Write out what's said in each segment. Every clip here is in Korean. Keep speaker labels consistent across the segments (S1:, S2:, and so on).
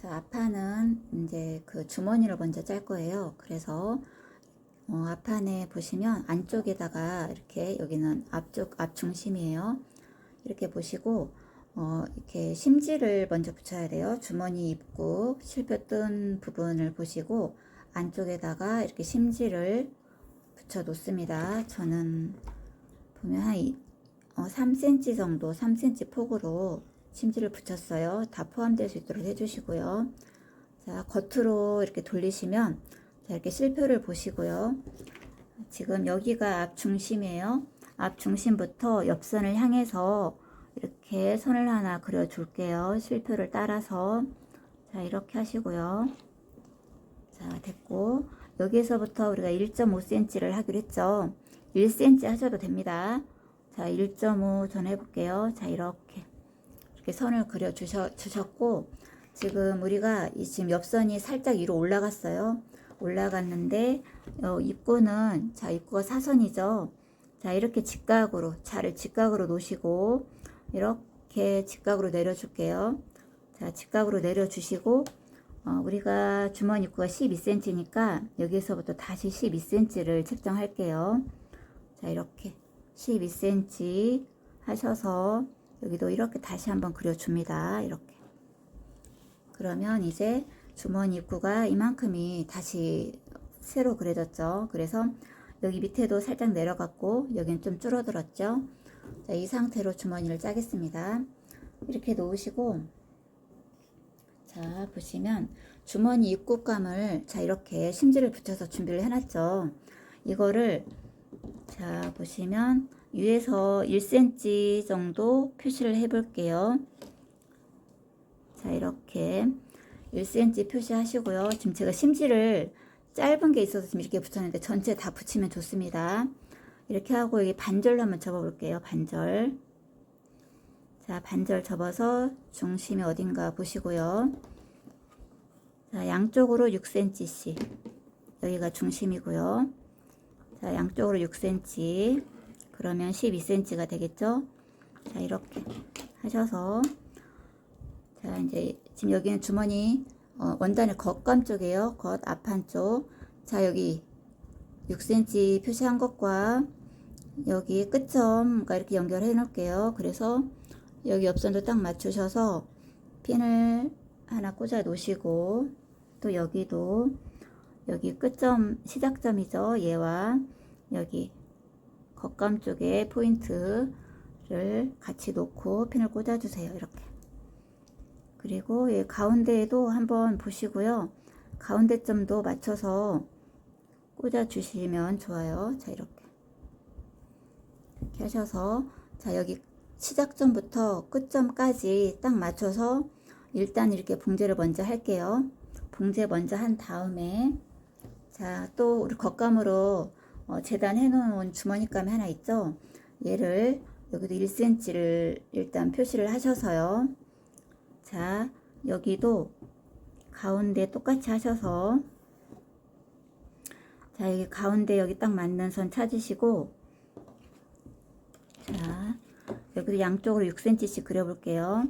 S1: 자, 앞판은 이제 그 주머니를 먼저 짤 거예요. 그래서 어, 앞판에 보시면 안쪽에다가 이렇게 여기는 앞쪽 앞 중심이에요. 이렇게 보시고 어, 이렇게 심지를 먼저 붙여야 돼요. 주머니 입구 실표 뜬 부분을 보시고 안쪽에다가 이렇게 심지를 붙여 놓습니다. 저는 보면 한 이- 어, 3cm 정도, 3cm 폭으로 심지를 붙였어요. 다 포함될 수 있도록 해주시고요. 자, 겉으로 이렇게 돌리시면 자, 이렇게 실표를 보시고요. 지금 여기가 앞 중심이에요. 앞 중심부터 옆선을 향해서 이렇게 선을 하나 그려줄게요. 실표를 따라서. 자, 이렇게 하시고요. 자, 됐고. 여기에서부터 우리가 1.5cm를 하기로 했죠. 1cm 하셔도 됩니다. 자, 1.5 전 해볼게요. 자, 이렇게. 선을 그려 주셨고, 지금 우리가 이 지금 옆선이 살짝 위로 올라갔어요. 올라갔는데, 어, 입구는, 자, 입구가 사선이죠. 자, 이렇게 직각으로, 자를 직각으로 놓으시고, 이렇게 직각으로 내려줄게요. 자, 직각으로 내려주시고, 어, 우리가 주머니 입구가 12cm니까 여기에서부터 다시 12cm를 측정할게요. 자, 이렇게 12cm 하셔서 여기도 이렇게 다시 한번 그려줍니다. 이렇게. 그러면 이제 주머니 입구가 이만큼이 다시 새로 그려졌죠. 그래서 여기 밑에도 살짝 내려갔고 여기는 좀 줄어들었죠. 자, 이 상태로 주머니를 짜겠습니다. 이렇게 놓으시고 자 보시면 주머니 입구감을 자 이렇게 심지를 붙여서 준비를 해놨죠. 이거를 자 보시면 위에서 1cm 정도 표시를 해 볼게요. 자 이렇게 1cm 표시하시고요. 지금 제가 심지를 짧은 게 있어서 지금 이렇게 붙였는데 전체 다 붙이면 좋습니다. 이렇게 하고 여기 반절로 한번 접어 볼게요. 반절. 자, 반절 접어서 중심이 어딘가 보시고요. 자, 양쪽으로 6cm씩. 여기가 중심이고요. 자, 양쪽으로 6cm. 그러면 12cm가 되겠죠? 자, 이렇게 하셔서 자, 이제 지금 여기는 주머니 어, 원단의 겉감 쪽이에요. 겉 앞판 쪽. 자, 여기 6cm 표시한 것과 여기 끝점과 이렇게 연결해 놓을게요. 그래서 여기 옆선도 딱 맞추셔서 핀을 하나 꽂아 놓으시고 또 여기도 여기 끝점 시작점이죠. 얘와 여기 겉감 쪽에 포인트를 같이 놓고 핀을 꽂아 주세요. 이렇게. 그리고 이 가운데에도 한번 보시고요. 가운데 점도 맞춰서 꽂아 주시면 좋아요. 자, 이렇게. 이렇게 하셔서 자, 여기 시작점부터 끝점까지 딱 맞춰서 일단 이렇게 봉제를 먼저 할게요. 봉제 먼저 한 다음에 자, 또 우리 겉감으로 어, 재단 해 놓은 주머니감이 하나 있죠. 얘를 여기도 1cm를 일단 표시를 하셔서요. 자, 여기도 가운데 똑같이 하셔서 자, 여기 가운데 여기 딱 맞는 선 찾으시고 자, 여기도 양쪽으로 6cm씩 그려볼게요.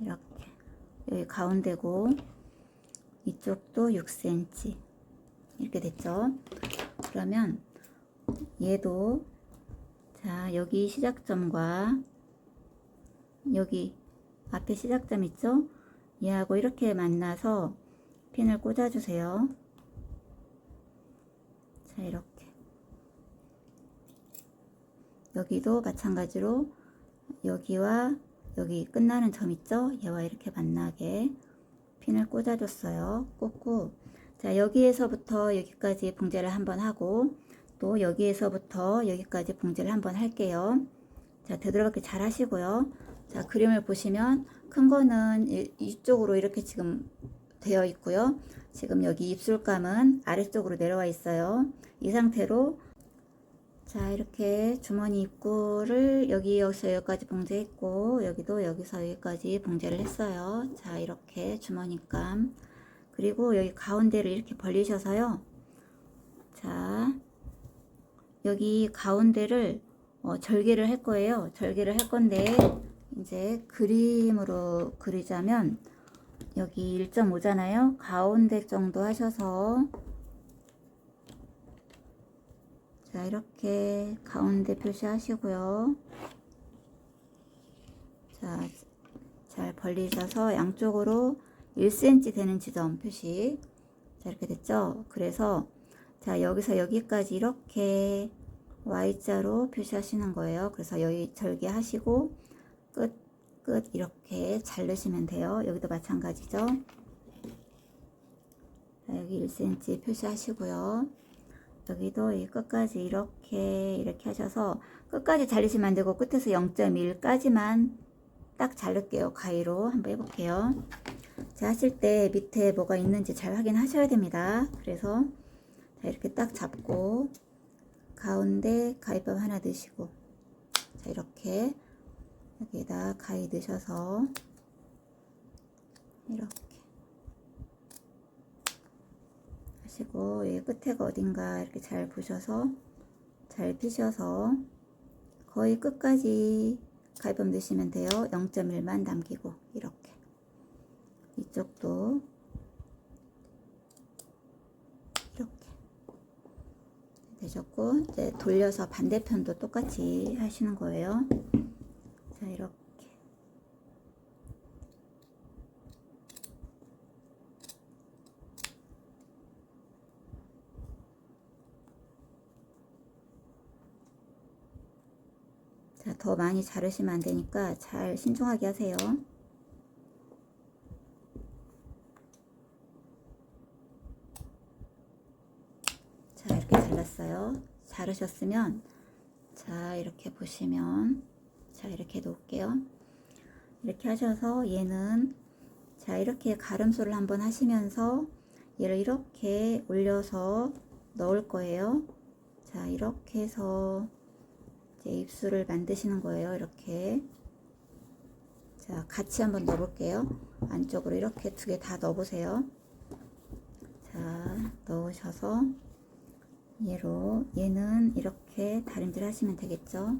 S1: 이렇게. 여기 가운데고, 이쪽도 6cm. 이렇게 됐죠? 그러면 얘도, 자, 여기 시작점과 여기 앞에 시작점 있죠? 얘하고 이렇게 만나서 핀을 꽂아주세요. 자, 이렇게. 여기도 마찬가지로 여기와 여기 끝나는 점 있죠? 얘와 이렇게 만나게 핀을 꽂아줬어요. 꽂고 자 여기에서부터 여기까지 봉제를 한번 하고 또 여기에서부터 여기까지 봉제를 한번 할게요. 자 되도록이렇게 잘 하시고요. 자 그림을 보시면 큰 거는 이, 이쪽으로 이렇게 지금 되어 있고요. 지금 여기 입술감은 아래쪽으로 내려와 있어요. 이 상태로 자 이렇게 주머니 입구를 여기에서 여기까지 봉제했고 여기도 여기서 여기까지 봉제를 했어요 자 이렇게 주머니감 그리고 여기 가운데를 이렇게 벌리셔서요 자 여기 가운데를 어, 절개를 할 거예요 절개를 할 건데 이제 그림으로 그리자면 여기 1.5잖아요. 가운데 정도 하셔서 자, 이렇게 가운데 표시하시고요. 자, 잘 벌리셔서 양쪽으로 1cm 되는 지점 표시. 자, 이렇게 됐죠? 그래서 자, 여기서 여기까지 이렇게 Y자로 표시하시는 거예요. 그래서 여기 절개하시고 끝, 끝 이렇게 자르시면 돼요. 여기도 마찬가지죠. 자, 여기 1cm 표시하시고요. 여기도 이 끝까지 이렇게 이렇게 하셔서 끝까지 자르시면 안 되고 끝에서 0.1까지만 딱 자를게요. 가위로 한번 해볼게요. 자, 하실 때 밑에 뭐가 있는지 잘 확인하셔야 됩니다. 그래서 자, 이렇게 딱 잡고 가운데 가위밥 하나 넣으시고 자, 이렇게 여기에다 가위 넣으셔서 이렇게 하시고 이 끝에가 어딘가 이렇게 잘 보셔서 잘 피셔서 거의 끝까지 가위밥 넣으시면 돼요. 0.1만 남기고 이렇게 이쪽도 이렇게 되셨고 이제 돌려서 반대편도 똑같이 하시는 거예요. 자 이렇게 자, 더 많이 자르시면 안 되니까 잘 신중하게 하세요. 자, 이렇게 잘랐어요. 자르셨으면, 자, 이렇게 보시면, 자, 이렇게 놓을게요. 이렇게 하셔서 얘는, 자, 이렇게 가름소를 한번 하시면서 얘를 이렇게 올려서 넣을 거예요. 자, 이렇게 해서 이제 입술을 만드시는 거예요. 이렇게. 자, 같이 한번 넣어볼게요. 안쪽으로 이렇게 두 개 다 넣어보세요. 자, 넣으셔서 얘로 얘는 이렇게 다림질 하시면 되겠죠.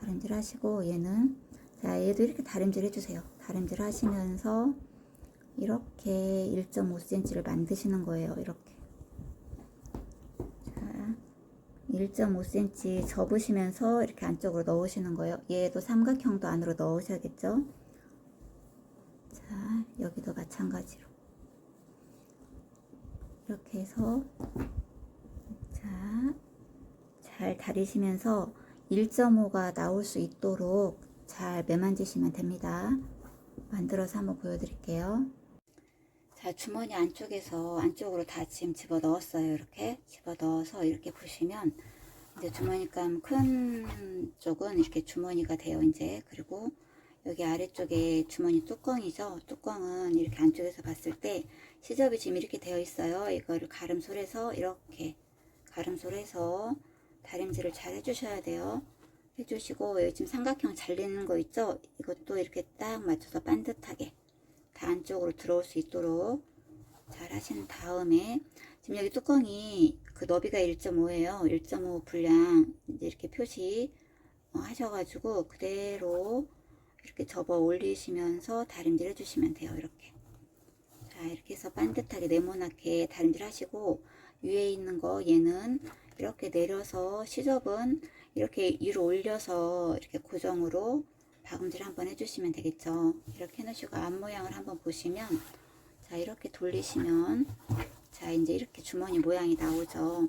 S1: 다림질 하시고 얘는 자, 얘도 이렇게 다림질 해주세요. 다림질 하시면서 이렇게 1.5cm를 만드시는 거예요. 이렇게. 자, 1.5cm 접으시면서 이렇게 안쪽으로 넣으시는 거예요. 얘도 삼각형도 안으로 넣으셔야겠죠. 자, 여기도 마찬가지로. 이렇게 해서 자, 잘 다리시면서 1.5가 나올 수 있도록 잘 매만지시면 됩니다. 만들어서 한번 보여드릴게요. 자, 주머니 안쪽에서 안쪽으로 다 지금 집어 넣었어요. 이렇게 집어 넣어서 이렇게 보시면 이제 주머니감 큰 쪽은 이렇게 주머니가 돼요. 이제 그리고 여기 아래쪽에 주머니 뚜껑이죠. 뚜껑은 이렇게 안쪽에서 봤을 때 시접이 지금 이렇게 되어 있어요. 이거를 가름솔해서 이렇게 가름솔해서 다림질을 잘 해주셔야 돼요. 해주시고 여기 지금 삼각형 잘리는 거 있죠? 이것도 이렇게 딱 맞춰서 반듯하게 다 안쪽으로 들어올 수 있도록 잘 하신 다음에 지금 여기 뚜껑이 그 너비가 1.5예요. 1.5 분량 이제 이렇게 표시 어, 하셔가지고 그대로 이렇게 접어 올리시면서 다림질 해주시면 돼요. 이렇게 자 이렇게 해서 반듯하게 네모나게 다림질 하시고 위에 있는 거 얘는 이렇게 내려서 시접은 이렇게 위로 올려서 이렇게 고정으로 박음질 한번 해주시면 되겠죠. 이렇게 해놓으시고 앞 모양을 한번 보시면 자 이렇게 돌리시면 자 이제 이렇게 주머니 모양이 나오죠.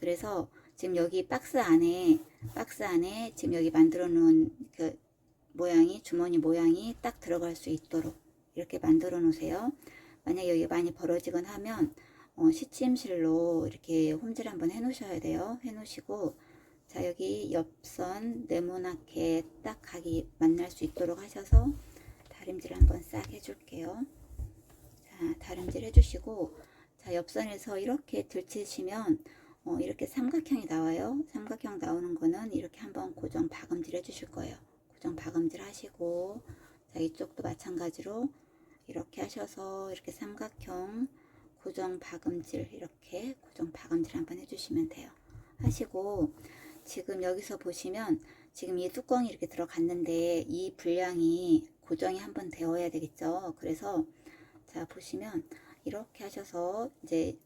S1: 그래서 지금 여기 박스 안에 박스 안에 지금 여기 만들어 놓은 그 모양이 주머니 모양이 딱 들어갈 수 있도록 이렇게 만들어 놓으세요. 만약 여기 많이 벌어지거나 하면 어, 시침실로 이렇게 홈질 한번 해 놓으셔야 돼요. 해 놓으시고 자 여기 옆선 네모나게 딱 각이 만날 수 있도록 하셔서 다림질 한번 싹 해줄게요. 자 다림질 해주시고 자 옆선에서 이렇게 들치시면 어, 이렇게 삼각형이 나와요. 삼각형 나오는 거는 이렇게 한번 고정 박음질 해주실 거예요. 고정 박음질 하시고 자 이쪽도 마찬가지로 이렇게 하셔서 이렇게 삼각형 고정 박음질 이렇게 고정 박음질 한번 해주시면 돼요. 하시고 지금 여기서 보시면 지금 이 뚜껑이 이렇게 들어갔는데 이 분량이 고정이 한번 되어야 되겠죠. 그래서 자 보시면 이렇게 하셔서 이제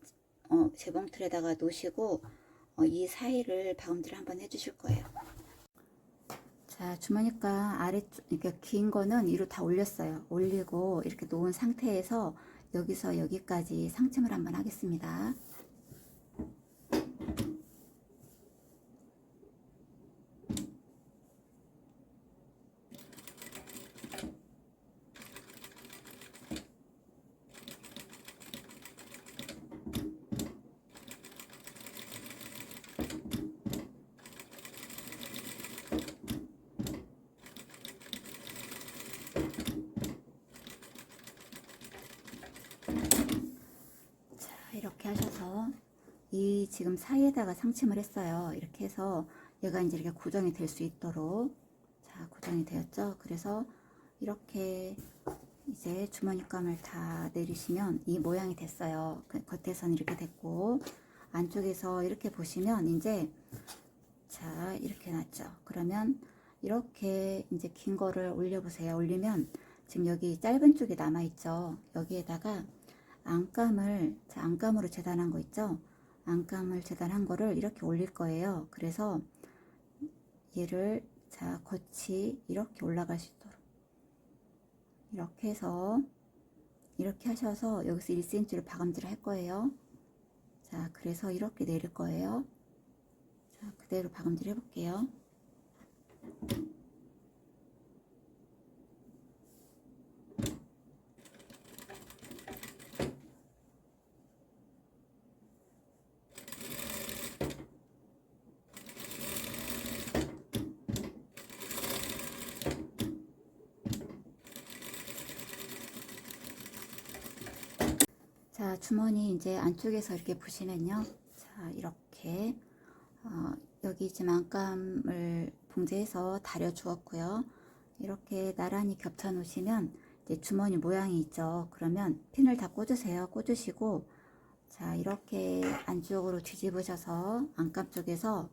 S1: 어, 재봉틀에다가 놓으시고 어, 이 사이를 바운드를 한번 해주실 거예요. 자 주머니가 아래쪽 이렇게 긴 거는 위로 다 올렸어요. 올리고 이렇게 놓은 상태에서 여기서 여기까지 상침을 한번 하겠습니다. 자, 이렇게 하셔서 이 지금 사이에다가 상침을 했어요. 이렇게 해서 얘가 이제 이렇게 고정이 될 수 있도록 자, 고정이 되었죠. 그래서 이렇게 이제 주머니감을 다 내리시면 이 모양이 됐어요. 그 겉에서는 이렇게 됐고 안쪽에서 이렇게 보시면 이제 자, 이렇게 났죠. 그러면 이렇게 이제 긴 거를 올려보세요. 올리면 지금 여기 짧은 쪽이 남아있죠. 여기에다가 안감을, 자, 안감으로 재단한 거 있죠? 안감을 재단한 거를 이렇게 올릴 거예요. 그래서 얘를, 자, 겉이 이렇게 올라갈 수 있도록. 이렇게 해서, 이렇게 하셔서 여기서 1cm를 바감질을 할 거예요. 자, 그래서 이렇게 내릴 거예요. 자, 그대로 바감질 해볼게요. 자, 주머니 이제 안쪽에서 이렇게 보시면요. 자, 이렇게 어, 여기 지금 안감을 봉제해서 다려 주었고요. 이렇게 나란히 겹쳐 놓으시면 이제 주머니 모양이 있죠. 그러면 핀을 다 꽂으세요. 꽂으시고 자, 이렇게 안쪽으로 뒤집으셔서 안감 쪽에서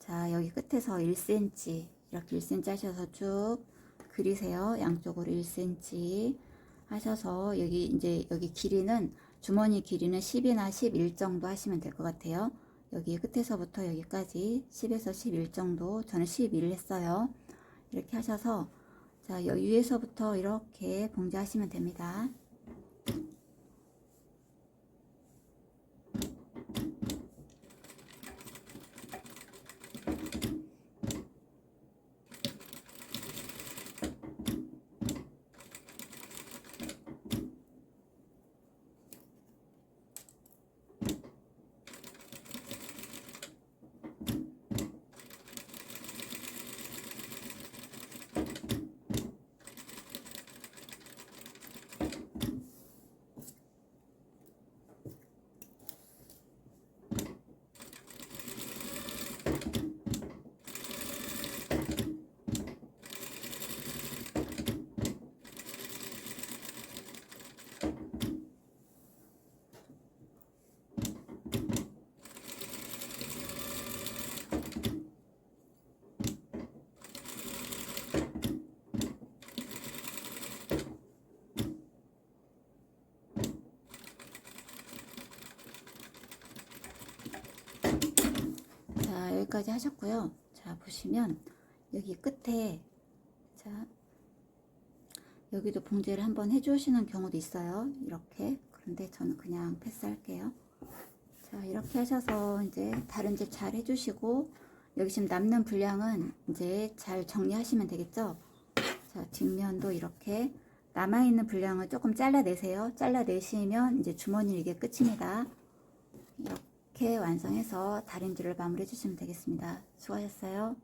S1: 자, 여기 끝에서 1cm 이렇게 1cm 하셔서 쭉 그리세요. 양쪽으로 1cm 하셔서 여기 이제 여기 길이는 주머니 길이는 10이나 11 정도 하시면 될 것 같아요. 여기 끝에서부터 여기까지 10에서 11 정도 저는 11 했어요. 이렇게 하셔서 자 여기 위에서부터 이렇게 봉제하시면 됩니다. 자, 여기까지 하셨고요. 자, 보시면 여기 끝에 자, 여기도 봉제를 한번 해주시는 경우도 있어요. 이렇게. 그런데 저는 그냥 패스할게요. 자, 이렇게 하셔서 이제 다른 집 잘 해주시고 여기 지금 남는 분량은 이제 잘 정리하시면 되겠죠. 자, 뒷면도 이렇게 남아있는 분량을 조금 잘라내세요. 잘라내시면 이제 주머니 이게 끝입니다. 이렇게 완성해서 다림질을 마무리해 주시면 되겠습니다. 수고하셨어요.